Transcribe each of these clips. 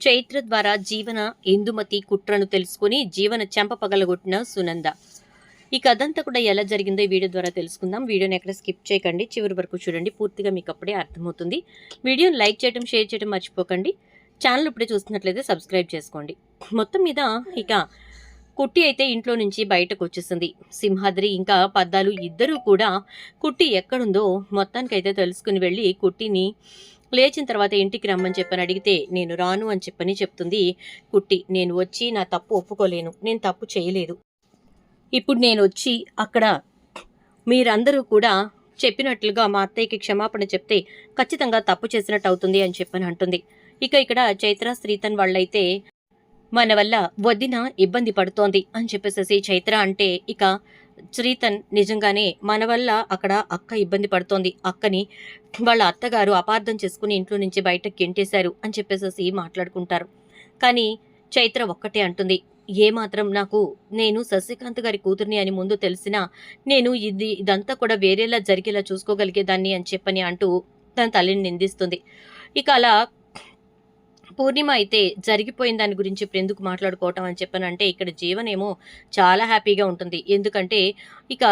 చైత్ర ద్వారా జీవన ఇందుమతి కుట్రను తెలుసుకుని జీవన చెంప పగలగొట్టిన సునంద. ఈ కథ అంతా కూడా ఎలా జరిగిందో ఈ వీడియో ద్వారా తెలుసుకుందాం. వీడియోని ఎక్కడ స్కిప్ చేయకండి. చివరి వరకు చూడండి. పూర్తిగా మీకు అప్పుడే అర్థమవుతుంది. వీడియోని లైక్ చేయడం షేర్ చేయడం మర్చిపోకండి. ఛానల్ ఇప్పుడే చూస్తున్నట్లయితే సబ్స్క్రైబ్ చేసుకోండి. మొత్తం మీద ఇక కుట్టి అయితే ఇంట్లో నుంచి బయటకు వచ్చేసింది. సింహాద్రి ఇంకా పద్దాలు ఇద్దరూ కూడా కుట్టి ఎక్కడుందో మొత్తానికైతే తెలుసుకుని వెళ్ళి కుట్టిని లేచిన తర్వాత ఇంటికి రమ్మని చెప్పని అడిగితే నేను రాను అని చెప్పని చెప్తుంది. కుట్టి నేను వచ్చి నా తప్పు ఒప్పుకోలేను. నేను తప్పు చేయలేదు. ఇప్పుడు నేను వచ్చి అక్కడ మీరందరూ కూడా చెప్పినట్లుగా మా అత్తయ్యకి క్షమాపణ చెప్తే ఖచ్చితంగా తప్పు చేసినట్టు అవుతుంది అని చెప్పని అంటుంది. ఇక ఇక్కడ చైత్ర శ్రీతన్ వాళ్ళైతే మన వల్ల వదిన ఇబ్బంది పడుతోంది అని చెప్పేసేసి చైత్ర అంటే ఇక శ్రీతన్ నిజంగానే మన వల్ల అక్కడ అక్క ఇబ్బంది పడుతోంది. అక్కని వాళ్ళ అత్తగారు అపార్థం చేసుకుని ఇంట్లో నుంచి బయటకు గెంటేశారు అని చెప్పేసేసి మాట్లాడుకుంటారు. కానీ చైత్ర ఒక్కటే అంటుంది. ఏమాత్రం నాకు నేను శశికాంత్ గారి కూతుర్ని అని ముందు తెలిసినా నేను ఇది ఇదంతా కూడా వేరేలా జరిగేలా చూసుకోగలిగేదాన్ని అని చెప్పని అంటూ తన తల్లిని నిందిస్తుంది. ఇక అలా పూర్ణిమ అయితే జరిగిపోయిన దాని గురించి ఇప్పుడు ఎందుకు మాట్లాడుకోవటం అని చెప్పనంటే ఇక్కడ జీవనేమో చాలా హ్యాపీగా ఉంటుంది. ఎందుకంటే ఇక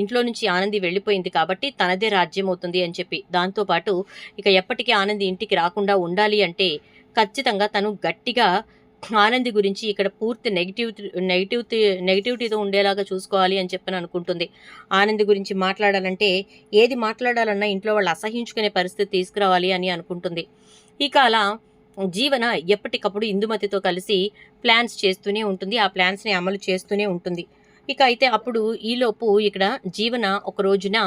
ఇంట్లో నుంచి ఆనంది వెళ్ళిపోయింది కాబట్టి తనదే రాజ్యం అవుతుంది అని చెప్పి. దాంతోపాటు ఇక ఎప్పటికీ ఆనంది ఇంటికి రాకుండా ఉండాలి అంటే ఖచ్చితంగా తను గట్టిగా ఆనంది గురించి ఇక్కడ పూర్తి నెగిటివ్ నెగిటివ్ నెగిటివిటీతో ఉండేలాగా చూసుకోవాలి అని చెప్పని అనుకుంటుంది. ఆనంది గురించి మాట్లాడాలంటే ఏది మాట్లాడాలన్నా ఇంట్లో వాళ్ళు అసహించుకునే పరిస్థితి తీసుకురావాలి అని అనుకుంటుంది. ఇక అలా జీవన ఎప్పటికప్పుడు ఇందుమతితో కలిసి ప్లాన్స్ చేస్తూనే ఉంటుంది. ఆ ప్లాన్స్ని అమలు చేస్తూనే ఉంటుంది. ఇక అయితే అప్పుడు ఈలోపు ఇక్కడ జీవన ఒక రోజున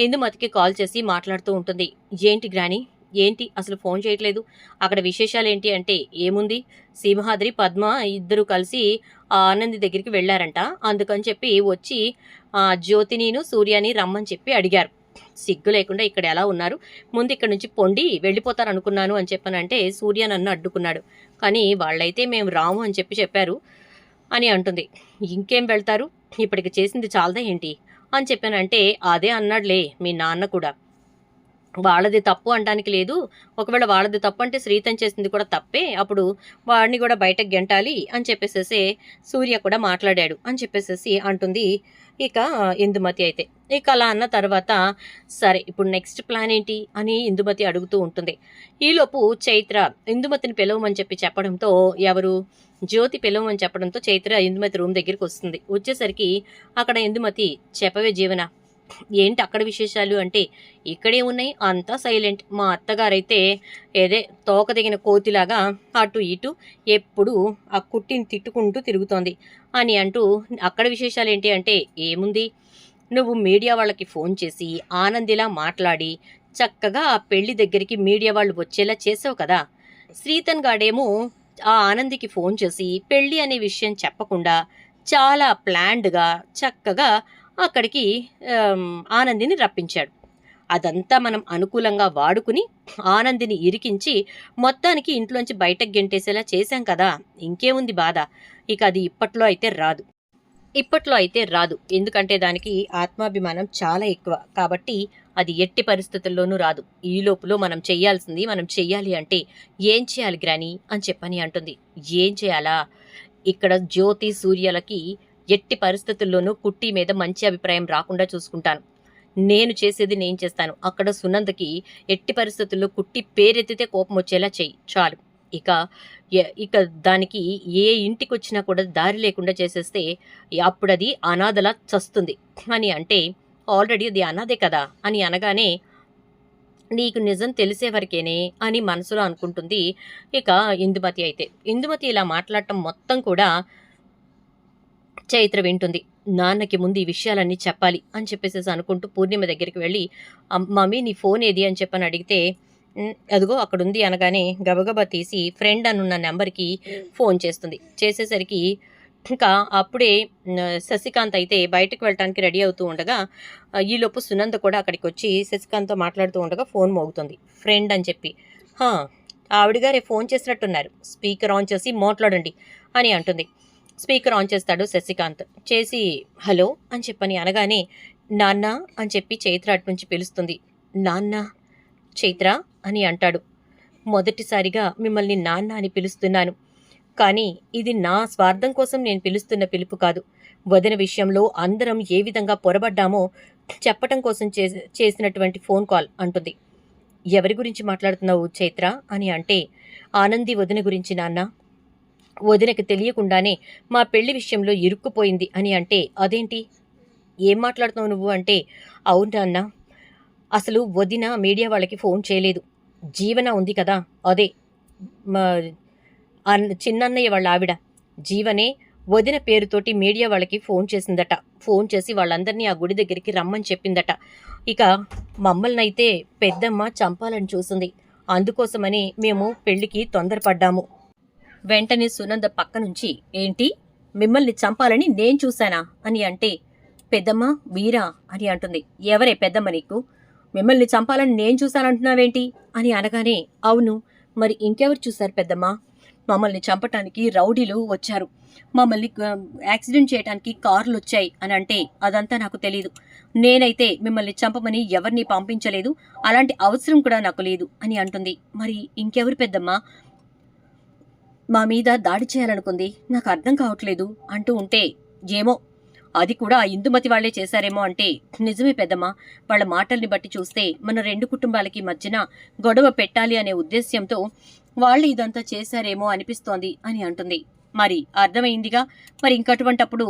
ఇందుమతికి కాల్ చేసి మాట్లాడుతూ ఉంటుంది. ఏంటి గ్రాని ఏంటి? అసలు ఫోన్ చేయట్లేదు. అక్కడ విశేషాలు ఏంటి అంటే ఏముంది? సింహాద్రి పద్మ ఇద్దరు కలిసి ఆ ఆనంది దగ్గరికి వెళ్ళారంట. అందుకని చెప్పి వచ్చి ఆ జ్యోతినిను సూర్యని రమ్మని చెప్పి అడిగారు. సిగ్గు లేకుండా ఇక్కడ ఎలా ఉన్నారు? ముందు ఇక్కడ నుంచి పొండి వెళ్ళిపోతారు అనుకున్నాను అని చెప్పానంటే సూర్య నన్ను అడ్డుకున్నాడు. కానీ వాళ్ళైతే మేము రాము అని చెప్పి చెప్పారు అని అంటుంది. ఇంకేం వెళ్తారు? ఇప్పటికి చేసింది చాలదా ఏంటి? అని చెప్పానంటే అదే అన్నాడులే మీ నాన్న కూడా. వాళ్ళది తప్పు అనడానికి లేదు. ఒకవేళ వాళ్ళది తప్పు అంటే శ్రీతం చేసింది కూడా తప్పే. అప్పుడు వాడిని కూడా బయటకు గెంటాలి అని చెప్పేసేసి సూర్య కూడా మాట్లాడాడు అని చెప్పేసేసి అంటుంది. ఇక ఇందుమతి అయితే ఇక అలా అన్న తర్వాత సరే ఇప్పుడు నెక్స్ట్ ప్లాన్ ఏంటి అని ఇందుమతి అడుగుతూ ఉంటుంది. ఈలోపు చైత్ర ఇందుమతిని పిలవమని చెప్పి చెప్పడంతో ఎవరు? జ్యోతి పిలవమని చెప్పడంతో చైత్ర ఇందుమతి రూమ్ దగ్గరికి వస్తుంది. వచ్చేసరికి అక్కడ ఇందుమతి చెప్పవే జీవన ఏంటి అక్కడ విశేషాలు అంటే ఇక్కడే ఉన్నాయి అంతా సైలెంట్ మా అత్తగారైతే ఏదే తోక దిగిన కోతిలాగా అటు ఇటు ఎప్పుడు ఆ కుట్టిని తిట్టుకుంటూ తిరుగుతోంది. అని అంటూ అక్కడ విశేషాలు ఏంటి అంటే ఏముంది? నువ్వు మీడియా వాళ్ళకి ఫోన్ చేసి ఆనందిలా మాట్లాడి చక్కగా ఆ పెళ్ళి దగ్గరికి మీడియా వాళ్ళు వచ్చేలా చేసావు కదా. శ్రీతన్ గాడేమో ఆ ఆనందికి ఫోన్ చేసి పెళ్ళి అనే విషయం చెప్పకుండా చాలా ప్లాన్డ్గా చక్కగా అక్కడికి ఆనందిని రప్పించాడు. అదంతా మనం అనుకూలంగా వాడుకుని ఆనందిని ఇరికించి మొత్తానికి ఇంట్లోంచి బయటకు గెంటేసేలా చేశాం కదా. ఇంకేముంది బాధ? ఇక అది ఇప్పట్లో అయితే రాదు. ఇప్పట్లో అయితే రాదు. ఎందుకంటే దానికి ఆత్మాభిమానం చాలా ఎక్కువ. కాబట్టి అది ఎట్టి పరిస్థితుల్లోనూ రాదు. ఈ లోపులో మనం చేయాల్సింది మనం చెయ్యాలి అంటే ఏం చేయాలి గ్రాని? అని చెప్పని అంటుంది. ఏం చేయాలా? ఇక్కడ జ్యోతి సూర్యలకి ఎట్టి పరిస్థితుల్లోనూ కుట్టి మీద మంచి అభిప్రాయం రాకుండా చూసుకుంటాను. నేను చేసేది నేను చేస్తాను. అక్కడ సునందకి ఎట్టి పరిస్థితుల్లో కుట్టి పేరెత్తితే కోపం వచ్చేలా చెయ్యి. చాలు. ఇక ఇక దానికి ఏ ఇంటికి వచ్చినా కూడా దారి లేకుండా చేసేస్తే అప్పుడు అది అనాథలా చస్తుంది. అని అంటే ఆల్రెడీ అది అనాథే కదా అని అనగానే నీకు నిజం తెలిసే వరకేనే అని మనసులో అనుకుంటుంది. ఇక ఇందుమతి అయితే. ఇందుమతి ఇలా మాట్లాడటం మొత్తం కూడా చైత్ర వింటుంది. నాన్నకి ముందు ఈ విషయాలన్నీ చెప్పాలి అని చెప్పేసేసి అనుకుంటూ పూర్ణిమ దగ్గరికి వెళ్ళి మమ్మీ నీ ఫోన్ ఏది? అని చెప్పని అడిగితే అదిగో అక్కడుంది అనగానే గబగబా తీసి ఫ్రెండ్ అనున్న నెంబర్కి ఫోన్ చేస్తుంది. చేసేసరికి ఇంకా అప్పుడే శశికాంత్ అయితే బయటకు వెళ్ళటానికి రెడీ అవుతూ ఉండగా ఈలోపు సునంద కూడా అక్కడికి వచ్చి శశికాంత్తో మాట్లాడుతూ ఉండగా ఫోన్ మోగుతుంది. ఫ్రెండ్ అని చెప్పి ఆవిడగారే ఆవిడ గారే ఫోన్ చేసినట్టున్నారు. స్పీకర్ ఆన్ చేసి మాట్లాడండి అని అంటుంది. స్పీకర్ ఆన్ చేస్తాడు శశికాంత్. చేసి హలో అని చెప్పని అనగానే నాన్న అని చెప్పి చైత్ర అటు నుంచి పిలుస్తుంది. నాన్న చైత్ర అని అంటాడు. మొదటిసారిగా మిమ్మల్ని నాన్న అని పిలుస్తున్నాను. కానీ ఇది నా స్వార్థం కోసం నేను పిలుస్తున్న పిలుపు కాదు. వదిన విషయంలో అందరం ఏ విధంగా పొరబడ్డామో చెప్పటం కోసం చేసి చేసినటువంటి ఫోన్ కాల్ అంటుంది. ఎవరి గురించి మాట్లాడుతున్నావు చైత్ర అని అంటే ఆనంది వదిన గురించి నాన్న. వదినకి తెలియకుండానే మా పెళ్ళి విషయంలో ఇరుక్కుపోయింది అని అంటే అదేంటి? ఏం మాట్లాడుతున్నావు నువ్వు అంటే అవును నాన్న అసలు వదిన మీడియా వాళ్ళకి ఫోన్ చేయలేదు. జీవన ఉంది కదా? అదే. మా అన్న చిన్నన్నయ్య వాళ్ళ ఆవిడ. జీవనే వదిన పేరుతోటి మీడియా వాళ్ళకి ఫోన్ చేసిందట. ఫోన్ చేసి వాళ్ళందరినీ ఆ గుడి దగ్గరికి రమ్మని చెప్పిందట. ఇక మమ్మల్ని అయితే పెద్దమ్మ చంపాలని చూసింది. అందుకోసమని మేము పెళ్ళికి తొందరపడ్డాము. వెంటనే సునంద పక్క నుంచి ఏంటి? మిమ్మల్ని చంపాలని నేను చూశానా? అని అంటే పెద్దమ్మ వీరా అని అంటుంది. ఎవరే పెద్దమ్మ నీకు? మిమ్మల్ని చంపాలని నేను చూశానంటున్నావేంటి? అని అనగానే అవును మరి ఇంకెవరు చూశారు పెద్దమ్మ? మమ్మల్ని చంపటానికి రౌడీలు వచ్చారు. మమ్మల్ని యాక్సిడెంట్ చేయడానికి కార్లు వచ్చాయి అని అంటే అదంతా నాకు తెలియదు నేనైతే మిమ్మల్ని చంపమని ఎవరిని పంపించలేదు. అలాంటి అవసరం కూడా నాకు లేదు అని అంటుంది. మరి ఇంకెవరు పెద్దమ్మ? మా మీద దాడి చేయాలనుకుంది. నాకు అర్థం కావట్లేదు అంటూ ఉంటే ఏమో అది కూడా ఆ ఇందుమతి వాళ్ళే చేశారేమో అంటే నిజమే పెద్దమ్మ వాళ్ళ మాటల్ని బట్టి చూస్తే మన రెండు కుటుంబాలకి మధ్యన గొడవ పెట్టాలి అనే ఉద్దేశ్యంతో వాళ్ళు ఇదంతా చేశారేమో అనిపిస్తోంది అని అంటుంది. మరి అర్థమైందిగా? మరి ఇంకటువంటప్పుడు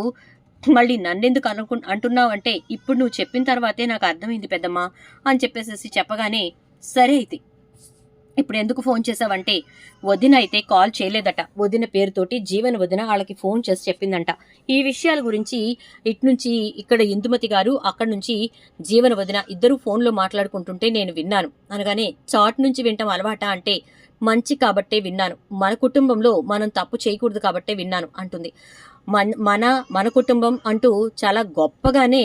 మళ్ళీ నన్నెందుకు అనుకు అంటున్నావంటే ఇప్పుడు నువ్వు చెప్పిన తర్వాతే నాకు అర్థమైంది పెద్దమ్మ అని చెప్పేసేసి చెప్పగానే సరే అయితే ఇప్పుడు ఎందుకు ఫోన్ చేసావంటే వదిన అయితే కాల్ చేయలేదట. వదిన పేరుతోటి జీవన వదిన వాళ్ళకి ఫోన్ చేసి చెప్పిందంట. ఈ విషయాల గురించి ఇటు నుంచి ఇక్కడ ఇందుమతి గారు అక్కడ నుంచి జీవన వదిన ఇద్దరు ఫోన్లో మాట్లాడుకుంటుంటే నేను విన్నాను. అనగానే చాట్ నుంచి వింటాం అలవాట అంటే మంచి కాబట్టే విన్నాను. మన కుటుంబంలో మనం తప్పు చేయకూడదు కాబట్టే విన్నాను అంటుంది. మన మన మన కుటుంబం అంటూ చాలా గొప్పగానే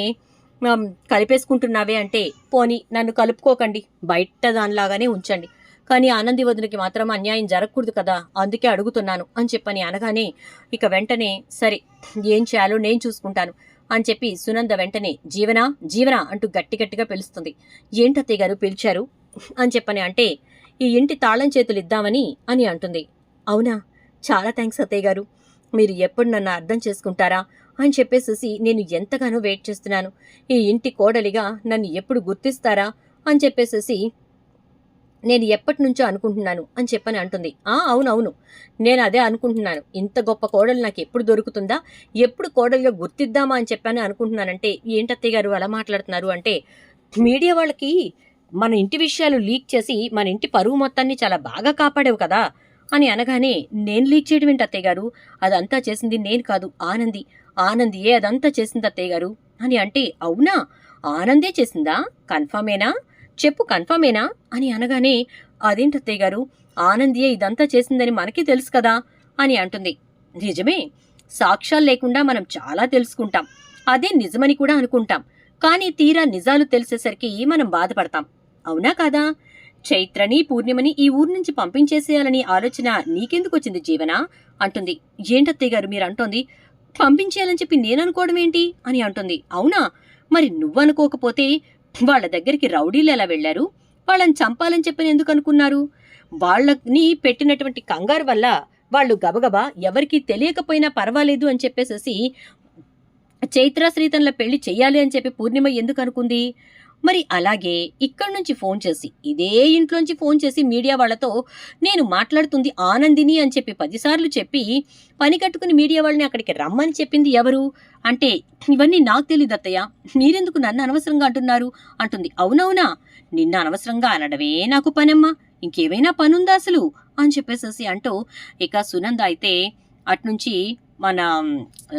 కలిపేసుకుంటున్నావే అంటే పోని నన్ను కలుపుకోకండి. బయట దానిలాగానే ఉంచండి. కానీ ఆనంది వదినకి మాత్రం అన్యాయం జరగకూడదు కదా అందుకే అడుగుతున్నాను అని చెప్పని అనగానే ఇక వెంటనే సరే ఏం చేయాలో నేను చూసుకుంటాను అని చెప్పి సునంద వెంటనే జీవనా జీవనా అంటూ గట్టి గట్టిగా పిలుస్తుంది. ఏంటత్తయ్య గారు పిలిచారు? అని చెప్పని అంటే ఈ ఇంటి తాళం చేతులు ఇద్దామని అని అంటుంది. అవునా? చాలా థ్యాంక్స్ అత్తయ్య గారు. మీరు ఎప్పుడు నన్ను అర్థం చేసుకుంటారా అని చెప్పేసేసి నేను ఎంతగానో వెయిట్ చేస్తున్నాను. ఈ ఇంటి కోడలిగా నన్ను ఎప్పుడు గుర్తిస్తారా అని చెప్పేసేసి నేను ఎప్పటి నుంచో అనుకుంటున్నాను అని చెప్పని అంటుంది. ఆ అవునవును. నేను అదే అనుకుంటున్నాను. ఇంత గొప్ప కోడలు నాకు ఎప్పుడు దొరుకుతుందా? ఎప్పుడు కోడలుగా గుర్తిద్దామా అని చెప్పని అనుకుంటున్నానంటే ఏంటత్తయ్య గారు అలా మాట్లాడుతున్నారు? అంటే మీడియా వాళ్ళకి మన ఇంటి విషయాలు లీక్ చేసి మన ఇంటి పరువు మొత్తాన్ని చాలా బాగా కాపాడేవు కదా అని అనగానే నేను లీక్ చేయడం ఏంటి అత్తయ్య గారు? అదంతా చేసింది నేను కాదు ఆనంది. ఆనందియే అదంతా చేసింది అత్తయ్య గారు. అని అంటే అవునా? ఆనందే చేసిందా? కన్ఫర్మేనా? చెప్పు కన్ఫర్మేనా? అని అనగానే అదేంటత్తయ్య గారు? ఆనందియే ఇదంతా చేసిందని మనకి తెలుసు కదా అని అంటుంది. నిజమే. సాక్ష్యాలు లేకుండా మనం చాలా తెలుసుకుంటాం. అదే నిజమని కూడా అనుకుంటాం. కానీ తీరా నిజాలు తెలిసేసరికి మనం బాధపడతాం. అవునా కాదా? చైత్రని పూర్ణిమని ఈ ఊరు నుంచి పంపించేసేయాలని ఆలోచన నీకెందుకు వచ్చింది జీవన? అంటుంది. ఏంటత్తయ్య గారు మీరు అంటోంది? పంపించేయాలని చెప్పి నేను అనుకోవడం ఏంటి అని అంటుంది. అవునా. మరి నువ్వనుకోకపోతే వాళ్ళ దగ్గరికి రౌడీలు ఎలా వెళ్ళారు? వాళ్ళని చంపాలని చెప్పని ఎందుకు అనుకున్నారు? వాళ్ళని పెట్టినటువంటి కంగారు వల్ల వాళ్ళు గబగబా ఎవరికి తెలియకపోయినా పర్వాలేదు అని చెప్పేసేసి చైత్ర శ్రీతన్ల పెళ్ళి చేయాలి అని చెప్పి పూర్ణిమ ఎందుకు అనుకుంది? మరి అలాగే ఇక్కడి నుంచి ఫోన్ చేసి ఇదే ఇంట్లోంచి ఫోన్ చేసి మీడియా వాళ్ళతో నేను మాట్లాడుతుంది ఆనందిని అని చెప్పి పదిసార్లు చెప్పి పని కట్టుకుని మీడియా వాళ్ళని అక్కడికి రమ్మని చెప్పింది ఎవరు? అంటే ఇవన్నీ నాకు తెలియదు అత్తయ్య. మీరెందుకు నన్ను అనవసరంగా అంటున్నారు? అంటుంది. అవునవునా? నిన్న అనవసరంగా అనడమే నాకు పనమ్మా. ఇంకేమైనా పనుందా అసలు? అని చెప్పేసేసి అంటూ ఇక సునంద అయితే అట్నుంచి మన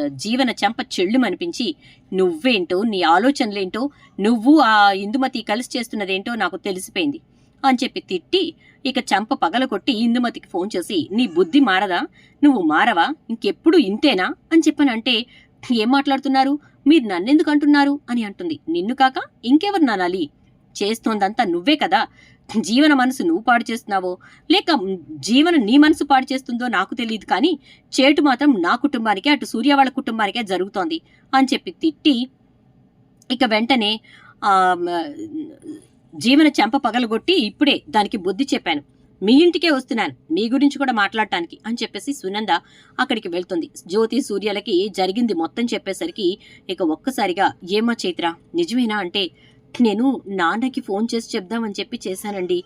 జీవన చెంప చెళ్ళు అనిపించి నువ్వేంటో నీ ఆలోచనలేంటో నువ్వు ఆ ఇందుమతి కలిసి చేస్తున్నదేంటో నాకు తెలిసిపోయింది అని చెప్పి తిట్టి ఇక చెంప పగలగొట్టి ఇందుమతికి ఫోన్ చేసి నీ బుద్ధి మారదా? నువ్వు మారవా? ఇంకెప్పుడు ఇంతేనా? అని చెప్పనంటే ఏం మాట్లాడుతున్నారు? మీరు నన్నెందుకు అంటున్నారు? అని అంటుంది. నిన్ను కాక ఇంకెవరు నానాలి చేస్తోందంతా నువ్వే కదా. జీవన మనసు నువ్వు పాడు చేస్తున్నావో? లేక జీవన నీ మనసు పాడు చేస్తుందో నాకు తెలియదు కానీ చేటు మాత్రం నా కుటుంబానికే అటు సూర్య వాళ్ళ కుటుంబానికే జరుగుతోంది అని చెప్పి తిట్టి ఇక వెంటనే జీవన చెంప పగలగొట్టి ఇప్పుడే దానికి బుద్ధి చెప్పాను. మీ ఇంటికే వస్తున్నాను మీ గురించి కూడా మాట్లాడటానికి అని చెప్పేసి సునంద అక్కడికి వెళ్తుంది. జ్యోతి సూర్యలకి జరిగింది మొత్తం చెప్పేసరికి ఇక ఒక్కసారిగా ఏమా చైత్ర నిజమేనా అంటే నేను నాన్నకి ఫోన్ చేసి చెప్దామని చెప్పి చేశానండి.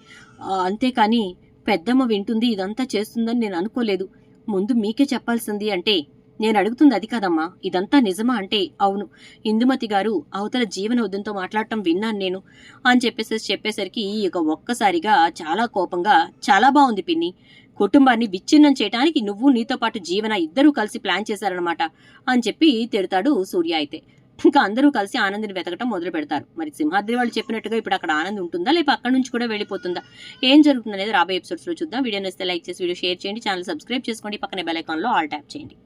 అంతేకాని పెద్దమ్మ వింటుంది ఇదంతా చేస్తుందని నేను అనుకోలేదు. ముందు మీకే చెప్పాల్సింది అంటే నేను అడుగుతుంది అది కాదమ్మా ఇదంతా నిజమా అంటే అవును. ఇందుమతి గారు అవతల జీవన వద్దంతో మాట్లాడటం విన్నాను నేను అని చెప్పేసి చెప్పేసరికి ఇక ఒక్కసారిగా చాలా కోపంగా చాలా బాగుంది పిన్ని. కుటుంబాన్ని విచ్ఛిన్నం చేయడానికి నువ్వు నీతో పాటు జీవన ఇద్దరూ కలిసి ప్లాన్ చేశారనమాట అని చెప్పి తిడతాడు సూర్య అయితే. ఇంకా అందరూ కలిసి ఆనందిని వెతకటం మొదలు పెడతారు. మరి సింహాద్రి వాళ్ళు చెప్పినట్టుగా ఇప్పుడు అక్కడ ఆనంద్ ఉంటుందా? లేక అక్కడ నుంచి కూడా వెళ్ళిపోతుందా? ఏం జరుగుతుంది అనేది రాబోయే ఎపిసోడ్స్లో చూద్దాం. వీడియో నచ్చితే లైక్ చేసి వీడియో షేర్ చేయండి. ఛానల్ సబ్స్క్రైబ్ చేసుకోండి. పక్కనే బెల్ ఆల్ ట్యాప్ చేయండి.